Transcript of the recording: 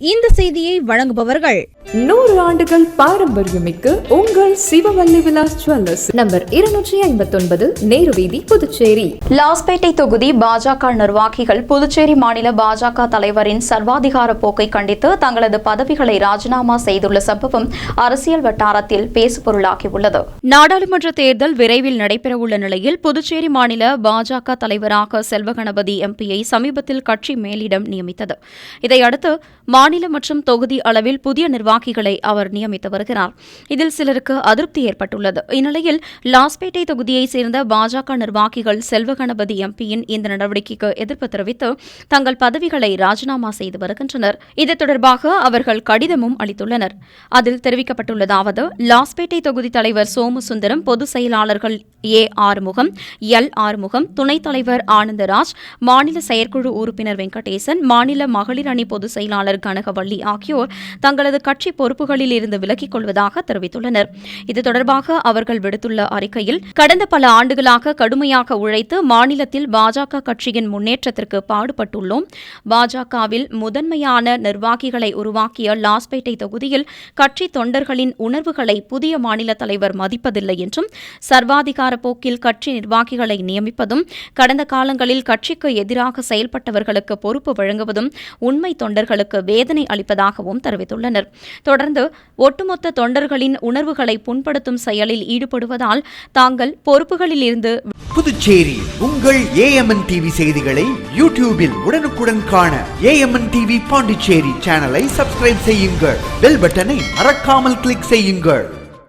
இந்த செய்தியை வழங்குபவர்கள் நூறு ஆண்டுகள் பாரம்பரியமிக்க உங்கள் சிவவல்லி விலாஸ் ஜுவல்லர்ஸ். நம்பர் இருநூற்றி ஐம்பத்தொன்பது நேரு வீதி புதுச்சேரி. லாஸ்பேட்டை தொகுதி பாஜக நிர்வாகிகள் புதுச்சேரி மாநில பாஜக தலைவரின் சர்வாதிகார போக்கை கண்டித்து தங்களது பதவிகளை ராஜினாமா செய்துள்ள சம்பவம் அரசியல் வட்டாரத்தில் பேசுபொருளாகியுள்ளது. நாடாளுமன்ற தேர்தல் விரைவில் நடைபெறவுள்ள நிலையில் புதுச்சேரி மாநில பாஜக தலைவராக செல்வகணபதி எம்பியை சமீபத்தில் கட்சி மேலிடம் நியமித்தது. இதையடுத்து மாநில மற்றும் தொகுதி அளவில் புதிய நிர்வாகிகளை அவர் நியமித்து வருகிறார். இதில் சிலருக்கு அதிருப்தி ஏற்பட்டுள்ளது. இந்நிலையில் லாஸ்பேட்டை தொகுதியைச் சேர்ந்த பாஜக நிர்வாகிகள் செல்வகணபதி எம்பியின் இந்த நடவடிக்கைக்கு எதிர்ப்பு தெரிவித்து தங்கள் பதவிகளை ராஜினாமா செய்து வருகின்றனர். இது தொடர்பாக அவர்கள் கடிதமும் அளித்துள்ளனர். அதில் தெரிவிக்கப்பட்டுள்ளதாவது லாஸ்பேட்டை தொகுதி தலைவர் சோமசுந்தரம் பொதுச் செயலாளர்கள் ஏ. ஆறுமுகம் எல். ஆறுமுகம் துணைத் தலைவர் ஆனந்தராஜ் மாநில செயற்குழு உறுப்பினர் வெங்கடேசன் மாநில மகளிர் அணி பொதுச் செயலாளர் கண கனகவள்ளி ஆகியோர் தங்களது கட்சி பொறுப்புகளில் இருந்து விலகிக் கொள்வதாக தெரிவித்துள்ளனர். இது தொடர்பாக அவர்கள் விடுத்துள்ள அறிக்கையில் கடந்த பல ஆண்டுகளாக கடுமையாக உழைத்து மாநிலத்தில் பாஜக கட்சியின் முன்னேற்றத்திற்கு பாடுபட்டுள்ளோம். பாஜகவில் முதன்மையான நிர்வாகிகளை உருவாக்கிய லாஸ்பேட்டை தொகுதியில் கட்சி தொண்டர்களின் உணர்வுகளை புதிய மாநில தலைவர் மதிப்பதில்லை என்றும் சர்வாதிகார போக்கில் கட்சி நிர்வாகிகளை நியமிப்பதும் கடந்த காலங்களில் கட்சிக்கு எதிராக செயல்பட்டவர்களுக்கு பொறுப்பு வழங்குவதும் உண்மை தொண்டர்களுக்கு வேதனை அளிப்பதாகவும் தெரிவித்துள்ளனர். தொடர்ந்து ஒட்டுமொத்த தொண்டர்களின் உணர்வுகளை புண்படுத்தும் செயலில் ஈடுபடுவதால் தாங்கள் பொறுப்புகளில் இருந்து புதுச்சேரி உங்கள் ஏஎம்என் டிவி செய்திகளை யூடியூபில் உடனுக்குடன் காண ஏஎம்என் டிவி பாண்டிச்சேரி சேனலை சப்ஸ்கிரைப் செய்யுங்கள். பெல் பட்டனை மறக்காமல் கிளிக் செய்யுங்கள்.